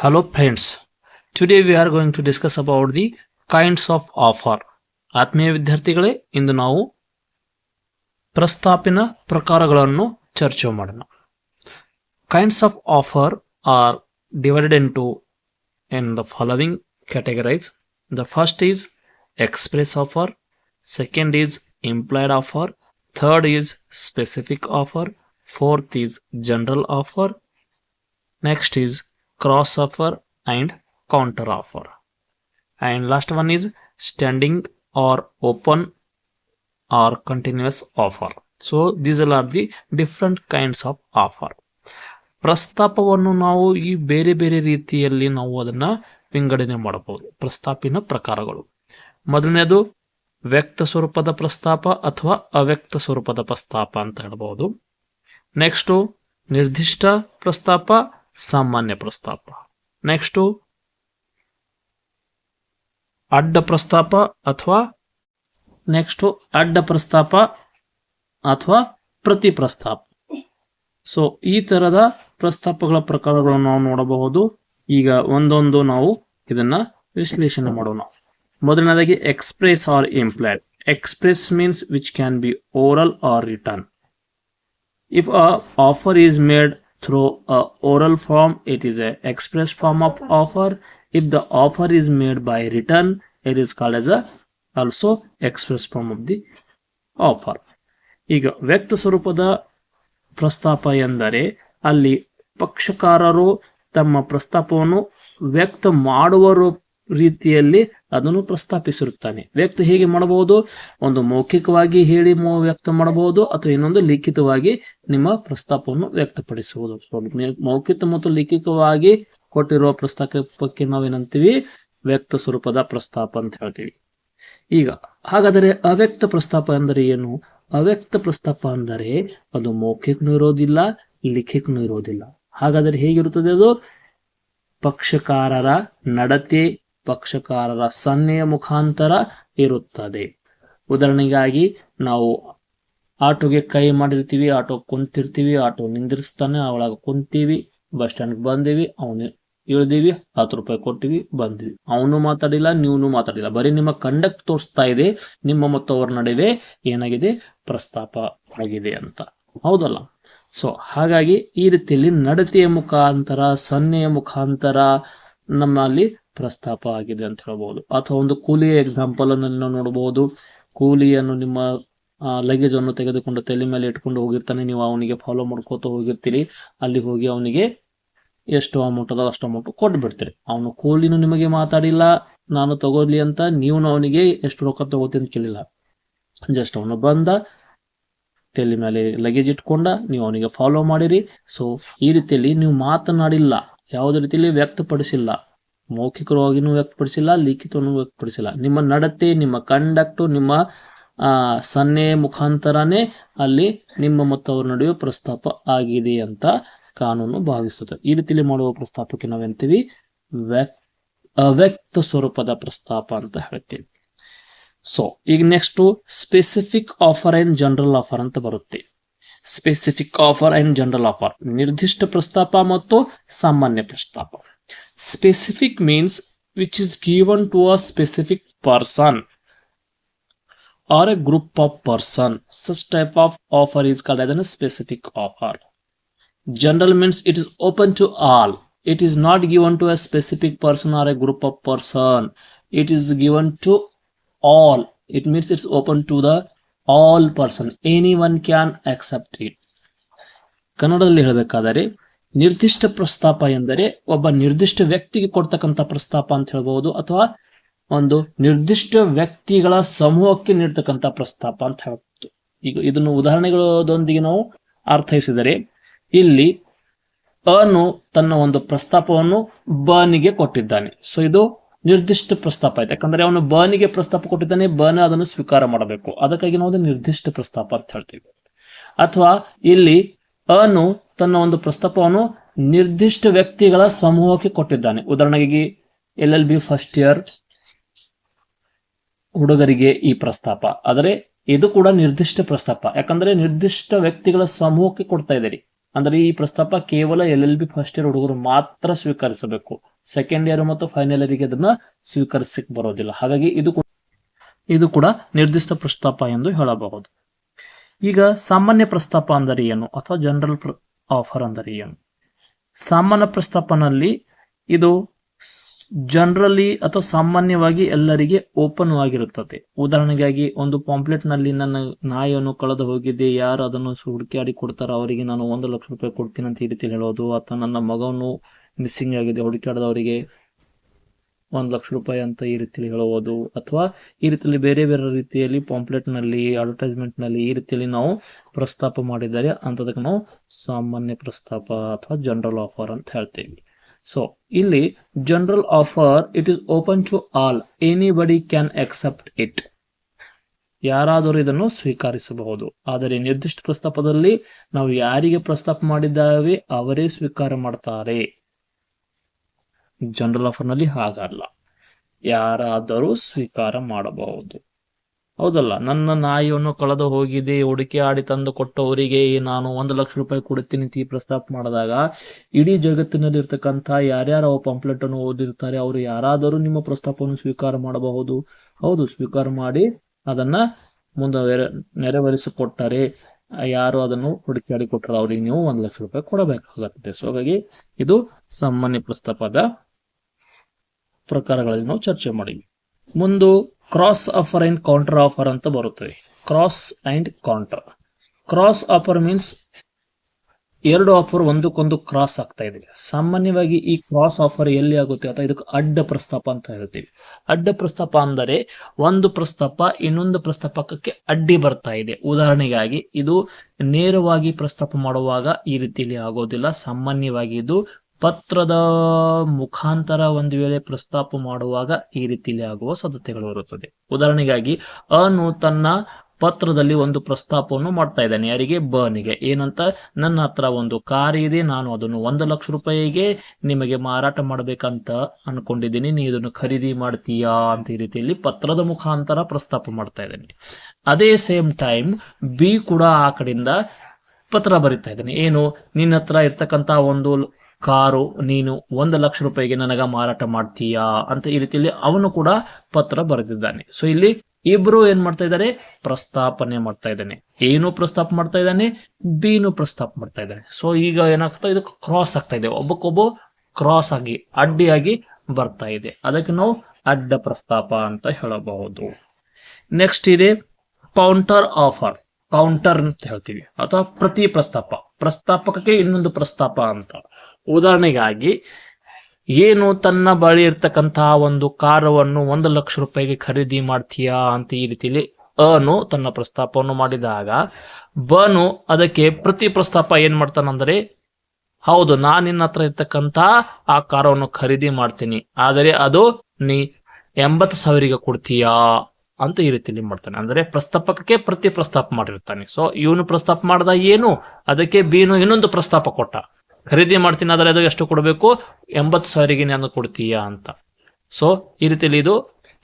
Hello friends, today we are going to discuss about the kinds of offer. ಆತ್ಮೀಯ ವಿದ್ಯಾರ್ಥಿಗಳೇ ಇಂದು ನಾವು ಪ್ರಸ್ತಾಪಿನ ಪ್ರಕಾರಗಳನ್ನು ಚರ್ಚೆ ಮಾಡೋಣ kinds of offer are divided into in the following categorise the first is express offer second is implied offer third is specific offer fourth is general offer next is cross offer and counter offer and last one is standing or open or continuous offer so these are the different kinds of offer ಪ್ರಸ್ತಾಪವನ್ನು ನಾವು ಈ ಬೇರೆ ಬೇರೆ ರೀತಿಯಲ್ಲಿ ನಾವು ಅದನ್ನ ವಿಂಗಡಣೆ ಮಾಡಬಹುದು ಪ್ರಸ್ತಾಪಿನ ಪ್ರಕಾರಗಳು ಮೊದಲನೇದು ವ್ಯಕ್ತ ಸ್ವರೂಪದ ಪ್ರಸ್ತಾಪ ಅಥವಾ ಅವ್ಯಕ್ತ ಸ್ವರೂಪದ ಪ್ರಸ್ತಾಪ ಅಂತ ಹೇಳ್ಬೋದು ನೆಕ್ಸ್ಟು ನಿರ್ದಿಷ್ಟ ಪ್ರಸ್ತಾಪ ಸಾಮಾನ್ಯ ಪ್ರಸ್ತಾಪ. ನೆಕ್ಸ್ಟು ಅಡ್ಡ ಪ್ರಸ್ತಾಪ ಅಥವಾ ನೆಕ್ಸ್ಟು ಅಡ್ಡ ಪ್ರಸ್ತಾಪ ಅಥವಾ ಪ್ರತಿ ಪ್ರಸ್ತಾಪ. ಸೊ ಈ ತರದ ಪ್ರಸ್ತಾಪಗಳ ಪ್ರಕಾರಗಳನ್ನು ನಾವು ನೋಡಬಹುದು. ಈಗ ಒಂದೊಂದು ನಾವು ಇದನ್ನ ವಿಶ್ಲೇಷಣೆ ಮಾಡೋಣ. ಮೊದಲನೇದಾಗಿ express or implied express means which can be oral or written if a offer is made through a oral form it is a express form of offer if the offer is made by written it is called as a also express form of the offer ಈಗ ವ್ಯಕ್ತ ಸ್ವರೂಪದ ಪ್ರಸ್ತಾಪ ಎಂದರೆ ಅಲ್ಲಿ ಪಕ್ಷಕಾರರು ತಮ್ಮ ಪ್ರಸ್ತಾಪವನ್ನು ವ್ಯಕ್ತ ಮಾಡುವ ರೀತಿಯಲ್ಲಿ ಅದನ್ನು ಪ್ರಸ್ತಾಪಿಸಿರುತ್ತಾನೆ. ವ್ಯಕ್ತ ಹೇಗೆ ಮಾಡಬಹುದು? ಒಂದು ಮೌಖಿಕವಾಗಿ ಹೇಳಿ ವ್ಯಕ್ತ ಮಾಡಬಹುದು ಅಥವಾ ಇನ್ನೊಂದು ಲಿಖಿತವಾಗಿ ನಿಮ್ಮ ಪ್ರಸ್ತಾಪವನ್ನು ವ್ಯಕ್ತಪಡಿಸುವುದು. ಮೌಖಿಕ ಮತ್ತು ಲಿಖಿತವಾಗಿ ಕೊಟ್ಟಿರುವ ಪ್ರಸ್ತಾಪಕ್ಕೆ ನಾವೇನಂತೀವಿ? ವ್ಯಕ್ತ ಸ್ವರೂಪದ ಪ್ರಸ್ತಾಪ ಅಂತ ಹೇಳ್ತೀವಿ. ಈಗ, ಹಾಗಾದರೆ ಅವ್ಯಕ್ತ ಪ್ರಸ್ತಾಪ ಅಂದರೆ ಏನು? ಅವ್ಯಕ್ತ ಪ್ರಸ್ತಾಪ ಅಂದರೆ ಅದು ಮೌಖಿಕನೂ ಇರೋದಿಲ್ಲ ಲಿಖಿತನೂ ಇರೋದಿಲ್ಲ. ಹಾಗಾದರೆ ಹೇಗಿರುತ್ತದೆ ಅದು? ಪಕ್ಷಕಾರರ ನಡತೆ ಪಕ್ಷಕಾರರ ಸನ್ನೆಯ ಮುಖಾಂತರ ಇರುತ್ತದೆ. ಉದಾಹರಣೆಗಾಗಿ, ನಾವು ಆಟೋಗೆ ಕೈ ಮಾಡಿರ್ತೀವಿ, ಆಟೋ ಕುಂತಿರ್ತೀವಿ, ಆಟೋ ನಿಂದಿರಿಸ್ತಾನೆ, ಅವಳಾಗ ಕುಂತೀವಿ, ಬಸ್ ಸ್ಟ್ಯಾಂಡ್ ಬಂದೀವಿ, ಅವನು ಇಳ್ದೀವಿ, ಹತ್ತು ರೂಪಾಯಿ ಕೊಟ್ಟಿವಿ, ಬಂದ್ವಿ. ಅವನು ಮಾತಾಡಿಲ್ಲ, ನೀವನು ಮಾತಾಡಿಲ್ಲ. ಬರೀ ನಿಮ್ಮ ಕಂಡಕ್ಟ್ ತೋರಿಸ್ತಾ ಇದೆ, ನಿಮ್ಮ ಮತ್ತು ಅವರ ನಡುವೆ ಏನಾಗಿದೆ? ಪ್ರಸ್ತಾಪ ಆಗಿದೆ ಅಂತ. ಹೌದಲ್ಲ? ಸೊ ಹಾಗಾಗಿ ಈ ರೀತಿಯಲ್ಲಿ ನಡತೆಯ ಮುಖಾಂತರ, ಸನ್ನೆಯ ಮುಖಾಂತರ ನಮ್ಮಲ್ಲಿ ಪ್ರಸ್ತಾಪ ಆಗಿದೆ ಅಂತ ಹೇಳ್ಬೋದು. ಅಥವಾ ಒಂದು ಕೂಲಿಯ ಎಕ್ಸಾಂಪಲ್ ಅನ್ನು ನಾವು ನೋಡಬಹುದು ಕೂಲಿಯನ್ನು ನಿಮ್ಮ ಲಗೇಜ್ ಅನ್ನು ತೆಗೆದುಕೊಂಡು ತಲೆ ಮೇಲೆ ಇಟ್ಕೊಂಡು ಹೋಗಿರ್ತಾನೆ. ನೀವು ಅವನಿಗೆ ಫಾಲೋ ಮಾಡ್ಕೋತ ಹೋಗಿರ್ತೀರಿ. ಅಲ್ಲಿ ಹೋಗಿ ಅವನಿಗೆ ಎಷ್ಟು ಅಮೌಂಟ್ ಅದ ಅಷ್ಟು ಅಮೌಂಟ್ ಕೊಟ್ಟು ಬಿಡ್ತೀರಿ. ಅವನು ಕೂಲಿನೂ ನಿಮಗೆ ಮಾತಾಡಿಲ್ಲ, ನಾನು ತಗೋಲಿ ಅಂತ ನೀವು ಅವನಿಗೆ ಎಷ್ಟು ರೊಕ್ಕ ತಗೋತೀನಿ ಕೇಳಿಲ್ಲ. ಜಸ್ಟ್ ಅವನು ಬಂದ, ತಲೆ ಮೇಲೆ ಲಗೇಜ್ ಇಟ್ಕೊಂಡ, ನೀವು ಅವನಿಗೆ ಫಾಲೋ ಮಾಡಿರಿ. ಸೊ ಈ ರೀತಿಯಲ್ಲಿ ನೀವು ಮಾತನಾಡಿಲ್ಲ. ಯಾವುದೇ ರೀತಿಯಲ್ಲಿ ವ್ಯಕ್ತಪಡಿಸಿಲ್ಲ. ಮೌಖಿಕವಾಗಿನೂ ವ್ಯಕ್ತಪಡಿಸಿಲ್ಲ, ಲಿಖಿತವನ್ನು ವ್ಯಕ್ತಪಡಿಸಿಲ್ಲ. ನಿಮ್ಮ ನಡತೆ, ನಿಮ್ಮ ಕಂಡಕ್ಟು, ನಿಮ್ಮ ಸನ್ನೆ ಮುಖಾಂತರನೇ ಅಲ್ಲಿ ನಿಮ್ಮ ಮತ್ತು ಅವರ ನಡುವೆ ಪ್ರಸ್ತಾಪ ಆಗಿದೆ ಅಂತ ಕಾನೂನು ಭಾವಿಸುತ್ತದೆ ಈ ರೀತಿಯಲ್ಲಿ ಮಾಡುವ ಪ್ರಸ್ತಾಪಕ್ಕೆ ನಾವೆಂತೀವಿ ವ್ಯಕ್, ಅವ್ಯಕ್ತ ಸ್ವರೂಪದ ಪ್ರಸ್ತಾಪ ಅಂತ ಹೇಳ್ತೀವಿ. ಸೊ ಈಗ next specific offer and general offer ಅಂತ ಬರುತ್ತೆ. Specific offer and general offer ನಿರ್ದಿಷ್ಟ ಪ್ರಸ್ತಾಪ ಮತ್ತು ಸಾಮಾನ್ಯ ಪ್ರಸ್ತಾಪ. specific means which is given to a specific person or a group of person such type of offer is called as a specific offer general means it is open to all it is not given to a specific person or a group of person it is given to all it means it's open to the all person anyone can accept it ಕನ್ನಡದಲ್ಲಿ ಹೇಳಬೇಕಾದರೆ ನಿರ್ದಿಷ್ಟ ಪ್ರಸ್ತಾಪ ಎಂದರೆ ಒಬ್ಬ ನಿರ್ದಿಷ್ಟ ವ್ಯಕ್ತಿಗೆ ಕೊಡ್ತಕ್ಕಂಥ ಪ್ರಸ್ತಾಪ ಅಂತ ಹೇಳ್ಬಹುದು ಅಥವಾ ಒಂದು ನಿರ್ದಿಷ್ಟ ವ್ಯಕ್ತಿಗಳ ಸಮೂಹಕ್ಕೆ ನೀಡ್ತಕ್ಕಂಥ ಪ್ರಸ್ತಾಪ ಅಂತ ಹೇಳ್ಬೋದು ಈಗ ಇದನ್ನು ಉದಾಹರಣೆಗಳೊಂದಿಗೆ ನಾವು ಅರ್ಥೈಸಿದರೆ ಇಲ್ಲಿ ಅನು ತನ್ನ ಒಂದು ಪ್ರಸ್ತಾಪವನ್ನು ಬನಿಗೆ ಕೊಟ್ಟಿದ್ದಾನೆ. ಸೊ ಇದು ನಿರ್ದಿಷ್ಟ ಪ್ರಸ್ತಾಪ ಆಯ್ತು. ಯಾಕಂದ್ರೆ ಅವನು ಬನಿಗೆ ಪ್ರಸ್ತಾಪ ಕೊಟ್ಟಿದ್ದಾನೆ, ಬನ ಅದನ್ನು ಸ್ವೀಕಾರ ಮಾಡಬೇಕು. ಅದಕ್ಕಾಗಿ ನಾವು ನಿರ್ದಿಷ್ಟ ಪ್ರಸ್ತಾಪ ಅಂತ ಹೇಳ್ತೀವಿ. ಅಥವಾ ಇಲ್ಲಿ ಅನು ತನ್ನ ಒಂದು ಪ್ರಸ್ತಾಪವನ್ನು ನಿರ್ದಿಷ್ಟ ವ್ಯಕ್ತಿಗಳ ಸಮೂಹಕ್ಕೆ ಕೊಟ್ಟಿದ್ದಾನೆ. ಉದಾಹರಣೆಗೆ L L B first year ಹುಡುಗರಿಗೆ ಈ ಪ್ರಸ್ತಾಪ. ಆದರೆ ಇದು ಕೂಡ ನಿರ್ದಿಷ್ಟ ಪ್ರಸ್ತಾಪ. ಯಾಕಂದ್ರೆ ನಿರ್ದಿಷ್ಟ ವ್ಯಕ್ತಿಗಳ ಸಮೂಹಕ್ಕೆ ಕೊಡ್ತಾ ಇದ್ದೀರಿ. ಅಂದ್ರೆ ಈ ಪ್ರಸ್ತಾಪ ಕೇವಲ L L B first year ಹುಡುಗರು ಮಾತ್ರ ಸ್ವೀಕರಿಸಬೇಕು. ಸೆಕೆಂಡ್ ಇಯರ್ ಮತ್ತು ಫೈನಲ್ ಇಯರ್ಗೆ ಅದನ್ನ ಸ್ವೀಕರಿಸಕ್ ಬರೋದಿಲ್ಲ. ಹಾಗಾಗಿ ಇದು ಇದು ಕೂಡ ನಿರ್ದಿಷ್ಟ ಪ್ರಸ್ತಾಪ ಎಂದು ಹೇಳಬಹುದು. ಈಗ ಸಾಮಾನ್ಯ ಪ್ರಸ್ತಾಪ ಅಂದರೆ ಏನು? ಅಥವಾ ಜನರಲ್ ಆಫರ್ ಅಂದರೆ ಏನು? ಸಾಮಾನ್ಯ ಪ್ರಸ್ತಾಪನಲ್ಲಿ ಇದು ಜನರಲಿ ಅಥವಾ ಸಾಮಾನ್ಯವಾಗಿ ಎಲ್ಲರಿಗೆ ಓಪನ್ ಆಗಿರುತ್ತದೆ. ಉದಾಹರಣೆಗಾಗಿ ಒಂದು ಪಾಂಪ್ಲೆಟ್ನಲ್ಲಿ ನನ್ನ ನಾಯಿಯನ್ನು ಕಳೆದು ಹೋಗಿದೆ, ಯಾರು ಅದನ್ನು ಹುಡುಕಾಡಿ ಕೊಡ್ತಾರೋ ಅವರಿಗೆ ನಾನು ಒಂದು ಲಕ್ಷ ರೂಪಾಯಿ ಕೊಡ್ತೀನಿ ಅಂತ ಈ ರೀತಿ ಹೇಳೋದು, ಅಥವಾ ನನ್ನ ಮಗವನ್ನು ಮಿಸ್ಸಿಂಗ್ ಆಗಿದೆ ಹುಡುಕಾಡದವರಿಗೆ ಒಂದು ಲಕ್ಷ ರೂಪಾಯಿ ಅಂತ ಈ ರೀತಿಯಲ್ಲಿ ಹೇಳಬಹುದು. ಅಥವಾ ಈ ರೀತಿಯಲ್ಲಿ ಬೇರೆ ಬೇರೆ ರೀತಿಯಲ್ಲಿ ಪಾಂಪ್ಲೆಟ್ನಲ್ಲಿ ಅಡ್ವರ್ಟೈಸ್ಮೆಂಟ್ನಲ್ಲಿ ಈ ರೀತಿಯಲ್ಲಿ ನಾವು ಪ್ರಸ್ತಾಪ ಮಾಡಿದ್ದಾರೆ ಅಂತದಕ್ಕೆ ನಾವು ಸಾಮಾನ್ಯ ಪ್ರಸ್ತಾಪ ಅಥವಾ ಜನರಲ್ ಆಫರ್ ಅಂತ ಹೇಳ್ತೀವಿ. ಸೊ ಇಲ್ಲಿ general offer it is open to all anybody can accept it ಯಾರಾದರೂ ಇದನ್ನು ಸ್ವೀಕರಿಸಬಹುದು. ಆದರೆ ನಿರ್ದಿಷ್ಟ ಪ್ರಸ್ತಾಪದಲ್ಲಿ ನಾವು ಯಾರಿಗೆ ಪ್ರಸ್ತಾಪ ಮಾಡಿದ್ದಾವೆ, ಅವರೇ ಸ್ವೀಕಾರ ಮಾಡ್ತಾರೆ. ಜನರಲ್ ಆಫರ್ನಲ್ಲಿ ಹಾಗಲ್ಲ. ಯಾರಾದರೂ ಸ್ವೀಕಾರ ಮಾಡಬಹುದು. ಹೌದಲ್ಲ, ನನ್ನ ನಾಯಿಯನ್ನು ಕಳೆದು ಹೋಗಿದೆ, ಹುಡುಕಿ ಆಡಿ ತಂದು ಕೊಟ್ಟವರಿಗೆ ನಾನು ಒಂದು ಲಕ್ಷ ರೂಪಾಯಿ ಕೊಡುತ್ತೀನಿ ಅಂತ ಈ ಪ್ರಸ್ತಾಪ ಮಾಡಿದಾಗ, ಇಡೀ ಜಗತ್ತಿನಲ್ಲಿ ಇರ್ತಕ್ಕಂಥ ಯಾರ್ಯಾರು ಪಂಪ್ಲೆಟ್ ಅನ್ನು ಓದಿರ್ತಾರೆ ಅವರು ಯಾರಾದರೂ ನಿಮ್ಮ ಪ್ರಸ್ತಾಪವನ್ನು ಸ್ವೀಕಾರ ಮಾಡಬಹುದು. ಹೌದು, ಸ್ವೀಕಾರ ಮಾಡಿ ಅದನ್ನ ಮುಂದೆ ನೆರವೇರಿಸಿಕೊಟ್ಟರೆ, ಯಾರು ಅದನ್ನು ಹುಡುಕಾಡಿ ಕೊಟ್ಟರೆ ಅವರಿಗೆ ನೀವು ಒಂದು ಲಕ್ಷ ರೂಪಾಯಿ ಕೊಡಬೇಕಾಗುತ್ತದೆ ಸೊ ಹಾಗಾಗಿ ಇದು ಸಾಮಾನ್ಯ ಪ್ರಸ್ತಾಪದ ಪ್ರಕಾರಗಳಲ್ಲಿ ನಾವು ಚರ್ಚೆ ಮಾಡಿದ್ವಿ. ಮುಂದು cross offer and counter offer ಅಂತ ಬರುತ್ತದೆ cross and counter cross offer means ಎರಡು ಆಫರ್ ಒಂದಕ್ಕೊಂದು ಕ್ರಾಸ್ ಆಗ್ತಾ ಇದೆ. ಸಾಮಾನ್ಯವಾಗಿ ಈ ಕ್ರಾಸ್ ಆಫರ್ ಎಲ್ಲಿ ಆಗುತ್ತೆ ಅಥವಾ ಇದಕ್ಕೆ ಅಡ್ಡ ಪ್ರಸ್ತಾಪ ಅಂತ ಹೇಳ್ತೀವಿ. ಅಡ್ಡ ಪ್ರಸ್ತಾಪ ಅಂದರೆ ಒಂದು ಪ್ರಸ್ತಾಪ ಇನ್ನೊಂದು ಪ್ರಸ್ತಾಪಕಕ್ಕೆ ಅಡ್ಡಿ ಬರ್ತಾ ಇದೆ. ಉದಾಹರಣೆಗಾಗಿ ಇದು ನೇರವಾಗಿ ಪ್ರಸ್ತಾಪ ಮಾಡುವಾಗ ಈ ರೀತಿಯಲ್ಲಿ ಆಗೋದಿಲ್ಲ. ಸಾಮಾನ್ಯವಾಗಿ ಇದು ಪತ್ರದ ಮುಖಾಂತರ ಒಂದು ವೇಳೆ ಪ್ರಸ್ತಾಪ ಮಾಡುವಾಗ ಈ ರೀತಿಯಲ್ಲಿ ಆಗುವ ಸಾಧ್ಯತೆಗಳು ಇರುತ್ತದೆ. ಉದಾಹರಣೆಗಾಗಿ, ಅನು ತನ್ನ ಪತ್ರದಲ್ಲಿ ಒಂದು ಪ್ರಸ್ತಾಪವನ್ನು ಮಾಡ್ತಾ ಇದ್ದಾನೆ. ಯಾರಿಗೆ? ಬನಿಗೆ ಏನಂತ? ನನ್ನ ಹತ್ರ ಒಂದು ಕಾರ್ ಇದೆ, ನಾನು ಅದನ್ನು ಒಂದು ಲಕ್ಷ ರೂಪಾಯಿಗೆ ನಿಮಗೆ ಮಾರಾಟ ಮಾಡಬೇಕಂತ ಅನ್ಕೊಂಡಿದ್ದೀನಿ. ನೀ ಇದನ್ನು ಖರೀದಿ ಮಾಡ್ತೀಯಾ ಅಂತ ಈ ರೀತಿಯಲ್ಲಿ ಪತ್ರದ ಮುಖಾಂತರ ಪ್ರಸ್ತಾಪ ಮಾಡ್ತಾ ಇದ್ದಾನೆ. ಅದೇ ಸೇಮ್ ಟೈಮ್, ಬಿ ಕೂಡ ಆ ಕಡೆಯಿಂದ ಪತ್ರ ಬರಿತಾ ಇದ್ದಾನೆ. ಏನು? ನಿನ್ನ ಹತ್ರ ಇರ್ತಕ್ಕಂತ ಒಂದು ಕಾರು, ನೀನು ಒಂದು ಲಕ್ಷ ರೂಪಾಯಿಗೆ ನನಗ ಮಾರಾಟ ಮಾಡ್ತೀಯಾ? ಅಂತ ಈ ರೀತಿಯಲ್ಲಿ ಅವನು ಕೂಡ ಪತ್ರ ಬರೆದಿದ್ದಾನೆ. ಸೊ ಇಲ್ಲಿ ಇಬ್ರು ಏನ್ ಮಾಡ್ತಾ ಇದ್ದಾರೆ? ಪ್ರಸ್ತಾಪನೆ ಮಾಡ್ತಾ ಇದ್ದಾನೆ. ಏನು ಪ್ರಸ್ತಾಪ ಮಾಡ್ತಾ ಇದ್ದಾನೆ? ಬಿನು ಪ್ರಸ್ತಾಪ ಮಾಡ್ತಾ ಇದ್ದಾನೆ. ಸೊ ಈಗ ಏನಾಗ್ತಾ ಇದು ಕ್ರಾಸ್ ಆಗ್ತಾ ಇದೆ. ಒಬ್ಬಕ್ಕೊಬ್ಬ ಕ್ರಾಸ್ ಆಗಿ, ಅಡ್ಡಿಯಾಗಿ ಬರ್ತಾ ಇದೆ. ಅದಕ್ಕೆ ನಾವು ಅಡ್ಡ ಪ್ರಸ್ತಾಪ ಅಂತ ಹೇಳಬಹುದು. ನೆಕ್ಸ್ಟ್ ಇದೆ ಕೌಂಟರ್ ಆಫರ್ ಕೌಂಟರ್ ಅಂತ ಹೇಳ್ತೀವಿ. ಅಥವಾ ಪ್ರತಿ ಪ್ರಸ್ತಾಪ. ಪ್ರಸ್ತಾಪಕಕ್ಕೆ ಇನ್ನೊಂದು ಪ್ರಸ್ತಾಪ ಅಂತ. ಉದಾಹರಣೆಗಾಗಿ, ಏನು ತನ್ನ ಬಳಿ ಇರ್ತಕ್ಕಂತಹ ಒಂದು ಕಾರವನ್ನು ಒಂದು ಲಕ್ಷ ರೂಪಾಯಿಗೆ ಖರೀದಿ ಮಾಡ್ತೀಯಾ ಅಂತ ಈ ರೀತಿಯಲ್ಲಿ ಅನು ತನ್ನ ಪ್ರಸ್ತಾಪವನ್ನು ಮಾಡಿದಾಗ, ಬನು ಅದಕ್ಕೆ ಪ್ರತಿ ಪ್ರಸ್ತಾಪ ಏನ್ ಮಾಡ್ತಾನಂದ್ರೆ, ಹೌದು ನಾನು ನಿನ್ನ ಹತ್ರ ಇರ್ತಕ್ಕಂತ ಆ ಕಾರವನ್ನು ಖರೀದಿ ಮಾಡ್ತೀನಿ, ಆದರೆ ಅದು ನೀ ಎಂಬತ್ತು ಸಾವಿರಿಗೆ ಕೊಡ್ತೀಯಾ ಅಂತ ಈ ರೀತಿಯಲ್ಲಿ ಮಾಡ್ತಾನೆ. ಅಂದ್ರೆ ಪ್ರಸ್ತಾಪಕ್ಕೆ ಪ್ರತಿ ಪ್ರಸ್ತಾಪ ಮಾಡಿರ್ತಾನೆ. ಸೊ ಇವನು ಪ್ರಸ್ತಾಪ ಮಾಡ್ದ ಏನು? ಅದಕ್ಕೆ ಬೀನು ಇನ್ನೊಂದು ಪ್ರಸ್ತಾಪ ಕೊಟ್ಟ. ಖರೀದಿ ಮಾಡ್ತೀನಿ, ಆದರೆ ಅದು ಎಷ್ಟು ಕೊಡಬೇಕು? ಎಂಬತ್ತು ಸಾವಿರಗೆ ನಾನು ಕೊಡ್ತೀಯಾ ಅಂತ. ಸೊ ಈ ರೀತಿಯಲ್ಲಿ ಇದು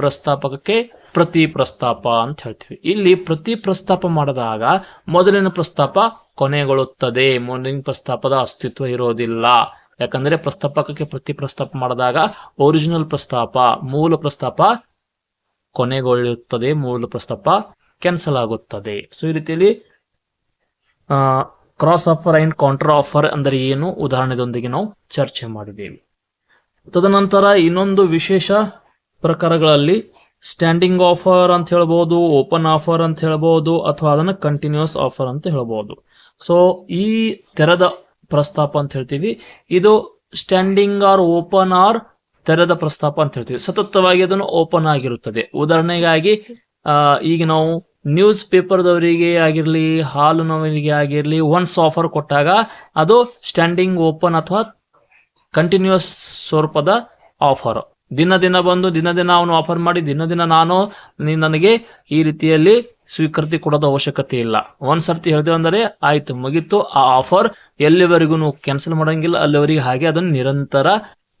ಪ್ರಸ್ತಾಪಕಕ್ಕೆ ಪ್ರತಿ ಪ್ರಸ್ತಾಪ ಅಂತ ಹೇಳ್ತೀವಿ. ಇಲ್ಲಿ ಪ್ರತಿ ಪ್ರಸ್ತಾಪ ಮಾಡಿದಾಗ ಮೊದಲಿನ ಪ್ರಸ್ತಾಪ ಕೊನೆಗೊಳ್ಳುತ್ತದೆ. ಮೊದಲಿನ ಪ್ರಸ್ತಾಪದ ಅಸ್ತಿತ್ವ ಇರೋದಿಲ್ಲ. ಯಾಕಂದ್ರೆ ಪ್ರಸ್ತಾಪಕಕ್ಕೆ ಪ್ರತಿ ಪ್ರಸ್ತಾಪ ಮಾಡಿದಾಗ ಒರಿಜಿನಲ್ ಪ್ರಸ್ತಾಪ, ಮೂಲ ಪ್ರಸ್ತಾಪ ಕೊನೆಗೊಳ್ಳುತ್ತದೆ, ಮೂಲ ಪ್ರಸ್ತಾಪ ಕ್ಯಾನ್ಸಲ್ ಆಗುತ್ತದೆ. ಸೊ ಈ ರೀತಿಯಲ್ಲಿ cross offer and counter offer ಅಂದರೆ ಏನು? ಉದಾಹರಣೆದೊಂದಿಗೆ ನಾವು ಚರ್ಚೆ ಮಾಡಿದ್ದೇವೆ. ತದನಂತರ ಇನ್ನೊಂದು ವಿಶೇಷ ಪ್ರಕಾರಗಳಲ್ಲಿ ಸ್ಟ್ಯಾಂಡಿಂಗ್ ಆಫರ್ ಅಂತ ಹೇಳ್ಬೋದು ಓಪನ್ ಆಫರ್ ಅಂತ ಹೇಳ್ಬೋದು, ಅಥವಾ ಅದನ್ನು ಕಂಟಿನ್ಯೂಸ್ ಆಫರ್ ಅಂತ ಹೇಳ್ಬೋದು. ಸೊ ಈ ತೆರೆದ ಪ್ರಸ್ತಾಪ ಅಂತ ಹೇಳ್ತೀವಿ. ಇದು ಸ್ಟ್ಯಾಂಡಿಂಗ್ ಆರ್ ಓಪನ್ ಆರ್ ತೆರೆದ ಪ್ರಸ್ತಾಪ ಅಂತ ಹೇಳ್ತೀವಿ. ಸತತವಾಗಿ ಅದನ್ನು ಓಪನ್ ಆಗಿರುತ್ತದೆ. ಉದಾಹರಣೆಗಾಗಿ ಈಗ ನಾವು ನ್ಯೂಸ್ ಪೇಪರ್ದವರಿಗೆ ಆಗಿರಲಿ, ಹಾಲಿನವರಿಗೆ ಆಗಿರಲಿ ಒನ್ಸ್ ಆಫರ್ ಕೊಟ್ಟಾಗ ಅದು ಸ್ಟ್ಯಾಂಡಿಂಗ್ ಓಪನ್ ಅಥವಾ ಕಂಟಿನ್ಯೂಸ್ ಸ್ವರೂಪದ ಆಫರ್ ದಿನ ದಿನ ಬಂದು, ದಿನ ದಿನ ಅವನು ಆಫರ್ ಮಾಡಿ, ದಿನ ದಿನ ನಾನು ನನಗೆ ಈ ರೀತಿಯಲ್ಲಿ ಸ್ವೀಕೃತಿ ಕೊಡೋದು ಅವಶ್ಯಕತೆ ಇಲ್ಲ. ಒಂದ್ ಸರ್ತಿ ಅಂದರೆ, ಆಯ್ತು, ಮುಗೀತು, ಆ ಆಫರ್ ಎಲ್ಲಿವರೆಗೂ ಕ್ಯಾನ್ಸಲ್ ಮಾಡೋಂಗಿಲ್ಲ, ಅಲ್ಲಿವರೆಗೆ ಹಾಗೆ ಅದನ್ನು ನಿರಂತರ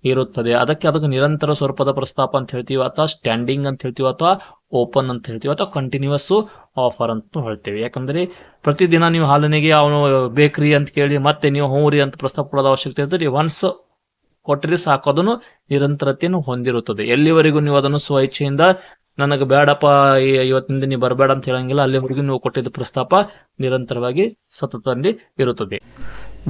ಇರುತ್ತದೆ. ಅದಕ್ಕೆ ಅದಕ್ಕೆ ನಿರಂತರ ಸ್ವರೂಪದ ಪ್ರಸ್ತಾಪ ಅಂತ ಹೇಳ್ತೀವಿ ಅಥವಾ ಸ್ಟ್ಯಾಂಡಿಂಗ್ ಅಂತ ಹೇಳ್ತೀವಿ ಅಥವಾ ಓಪನ್ ಅಂತ ಹೇಳ್ತೀವಿ ಅಥವಾ ಕಂಟಿನ್ಯೂಸ್ ಆಫರ್ ಅಂತ ಹೇಳ್ತೀವಿ. ಯಾಕಂದ್ರೆ ಪ್ರತಿದಿನ ನೀವು ಹಾಲನಿಗೆ ಅವನು ಬೇಕ್ರಿ ಅಂತ ಕೇಳಿ ಮತ್ತೆ ನೀವು ಹ್ಞೂ ರೀ ಅಂತ ಪ್ರಸ್ತಾಪ ಕೊಡೋದು ಅವಶ್ಯಕತೆ ಇರ್ತದೆ ಒನ್ಸ್ ಕೊಟ್ಟರೆ ಸಾಕು. ಅದನ್ನು ನಿರಂತರತೆಯನ್ನು ಹೊಂದಿರುತ್ತದೆ. ಎಲ್ಲಿವರೆಗೂ ನೀವು ಅದನ್ನು ಸ್ವಇಚ್ಛೆಯಿಂದ ನನಗೆ ಬೇಡಪ್ಪ, ಈ ಇವತ್ತಿನ ದಿನ ಬರಬೇಡ ಅಂತ ಹೇಳಂಗಿಲ್ಲ. ಅಲ್ಲಿವರೆಗೂ ನೀವು ಕೊಟ್ಟಿದ್ದ ಪ್ರಸ್ತಾಪ ನಿರಂತರವಾಗಿ ಸತತದಲ್ಲಿ ಇರುತ್ತದೆ.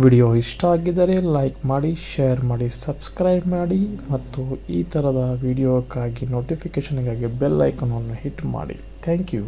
ವಿಡಿಯೋ ಇಷ್ಟ ಆಗಿದ್ದರೆ ಲೈಕ್ ಮಾಡಿ, ಶೇರ್ ಮಾಡಿ, ಸಬ್ಸ್ಕ್ರೈಬ್ ಮಾಡಿ ಮತ್ತು ಈ ಥರದ ವಿಡಿಯೋಕ್ಕಾಗಿ ನೋಟಿಫಿಕೇಷನ್ಗಾಗಿ ಬೆಲ್ ಐಕನನ್ನು ಹಿಟ್ ಮಾಡಿ. Thank you